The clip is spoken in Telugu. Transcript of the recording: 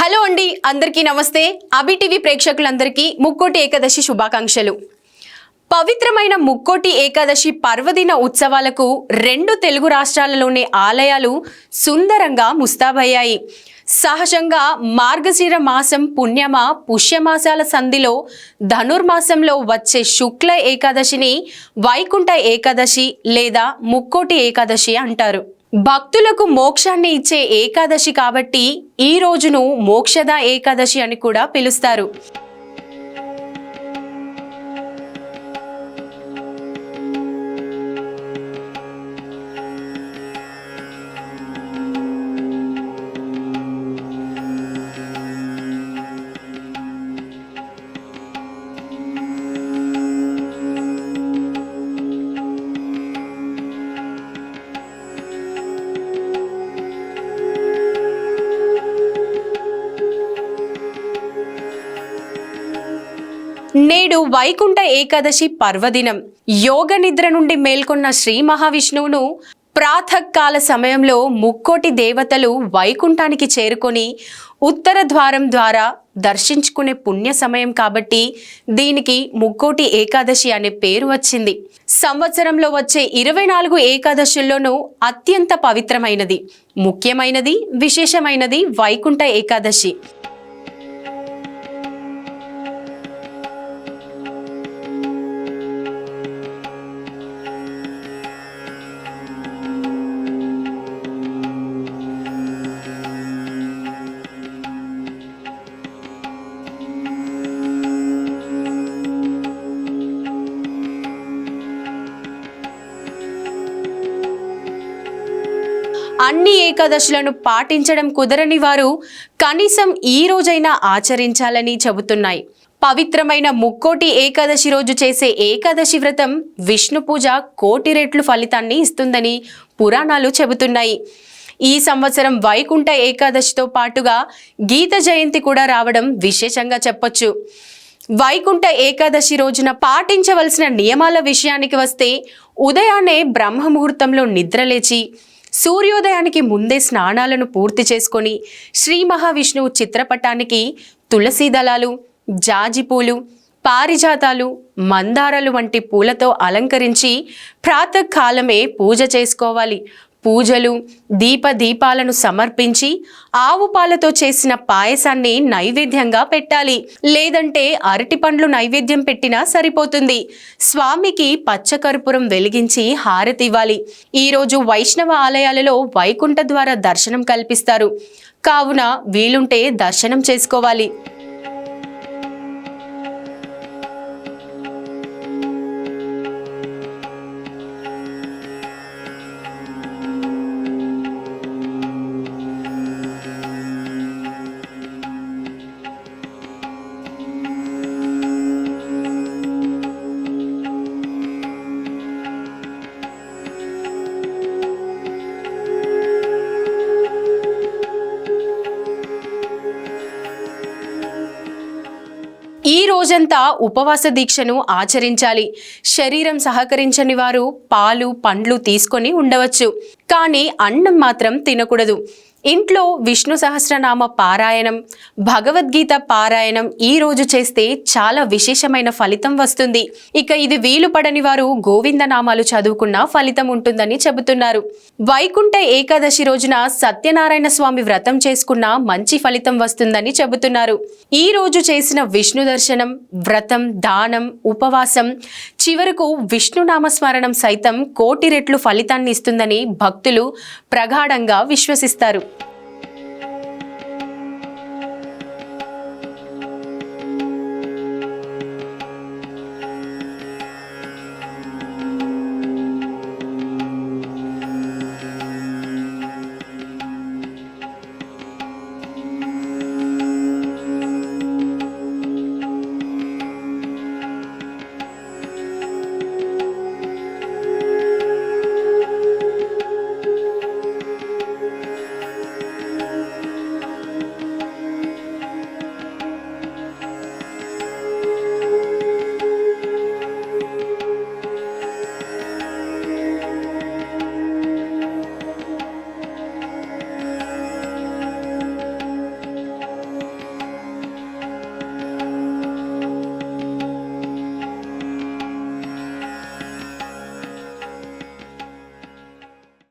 హలో అండి అందరికీ నమస్తే. అభి టీవీ ప్రేక్షకులందరికీ ముక్కోటి ఏకాదశి శుభాకాంక్షలు. పవిత్రమైన ముక్కోటి ఏకాదశి పర్వదిన ఉత్సవాలకు రెండు తెలుగు రాష్ట్రాలలోని ఆలయాలు సుందరంగా ముస్తాబయ్యాయి. సహజంగా మార్గశిర మాసం పుణ్యమ పుష్యమాసాల సంధిలో ధనుర్మాసంలో వచ్చే శుక్ల ఏకాదశిని వైకుంఠ ఏకాదశి లేదా ముక్కోటి ఏకాదశి అంటారు. భక్తులకు మోక్షాన్ని ఇచ్చే ఏకాదశి కాబట్టి ఈ రోజును మోక్షద ఏకాదశి అని కూడా పిలుస్తారు. నేడు వైకుంఠ ఏకాదశి పర్వదినం. యోగ నిద్ర నుండి మేల్కొన్న శ్రీ మహావిష్ణువును ప్రాతకాల సమయంలో ముక్కోటి దేవతలు వైకుంఠానికి చేరుకొని ఉత్తర ద్వారం ద్వారా దర్శించుకునే పుణ్య సమయం కాబట్టి దీనికి ముక్కోటి ఏకాదశి అనే పేరు వచ్చింది. సంవత్సరంలో వచ్చే ఇరవై నాలుగు ఏకాదశుల్లోనూ అత్యంత పవిత్రమైనది ముఖ్యమైనది విశేషమైనది వైకుంఠ ఏకాదశి. అన్ని ఏకాదశులను పాటించడం కుదరని వారు కనీసం ఈ రోజైనా ఆచరించాలని చెబుతున్నాయి. పవిత్రమైన ముక్కోటి ఏకాదశి రోజు చేసే ఏకాదశి వ్రతం విష్ణు పూజ కోటి రెట్లు ఫలితాన్ని ఇస్తుందని పురాణాలు చెబుతున్నాయి. ఈ సంవత్సరం వైకుంఠ ఏకాదశితో పాటుగా గీత జయంతి కూడా రావడం విశేషంగా చెప్పొచ్చు. వైకుంఠ ఏకాదశి రోజున పాటించవలసిన నియమాల విషయానికి వస్తే ఉదయాన్నే బ్రహ్మ ముహూర్తంలో నిద్రలేచి సూర్యోదయానికి ముందే స్నానాలను పూర్తి చేసుకొని శ్రీ మహావిష్ణువు చిత్రపటానికి తులసీ దళాలు జాజిపూలు పారిజాతాలు మందారాలు వంటి పూలతో అలంకరించి ప్రాతకాలమే పూజ చేసుకోవాలి. పూజలు దీప దీపాలను సమర్పించి ఆవు పాలతో చేసిన పాయసాన్ని నైవేద్యంగా పెట్టాలి. లేదంటే అరటి పండ్లు నైవేద్యం పెట్టినా సరిపోతుంది. స్వామికి పచ్చకర్పూరం వెలిగించి హారతి ఇవ్వాలి. ఈరోజు వైష్ణవ ఆలయాలలో వైకుంఠ ద్వారా దర్శనం కల్పిస్తారు. కావున వీలుంటే దర్శనం చేసుకోవాలి. రోజంతా ఉపవాస దీక్షను ఆచరించాలి. శరీరం సహకరించని వారు పాలు పండ్లు తీసుకొని ఉండవచ్చు. కానీ అన్నం మాత్రం తినకూడదు. ఇంట్లో విష్ణు సహస్రనామ పారాయణం భగవద్గీత పారాయణం ఈ రోజు చేస్తే చాలా విశేషమైన ఫలితం వస్తుంది. ఇక ఇది వీలు పడని వారు గోవింద నామాలు చదువుకున్న ఫలితం ఉంటుందని చెబుతున్నారు. వైకుంఠ ఏకాదశి రోజున సత్యనారాయణ స్వామి వ్రతం చేసుకున్న మంచి ఫలితం వస్తుందని చెబుతున్నారు. ఈ రోజు చేసిన విష్ణు దర్శనం వ్రతం దానం ఉపవాసం చివరకు విష్ణునామ స్మరణం సైతం కోటి రెట్లు ఫలితాన్ని ఇస్తుందని భక్తులు ప్రగాఢంగా విశ్వసిస్తారు.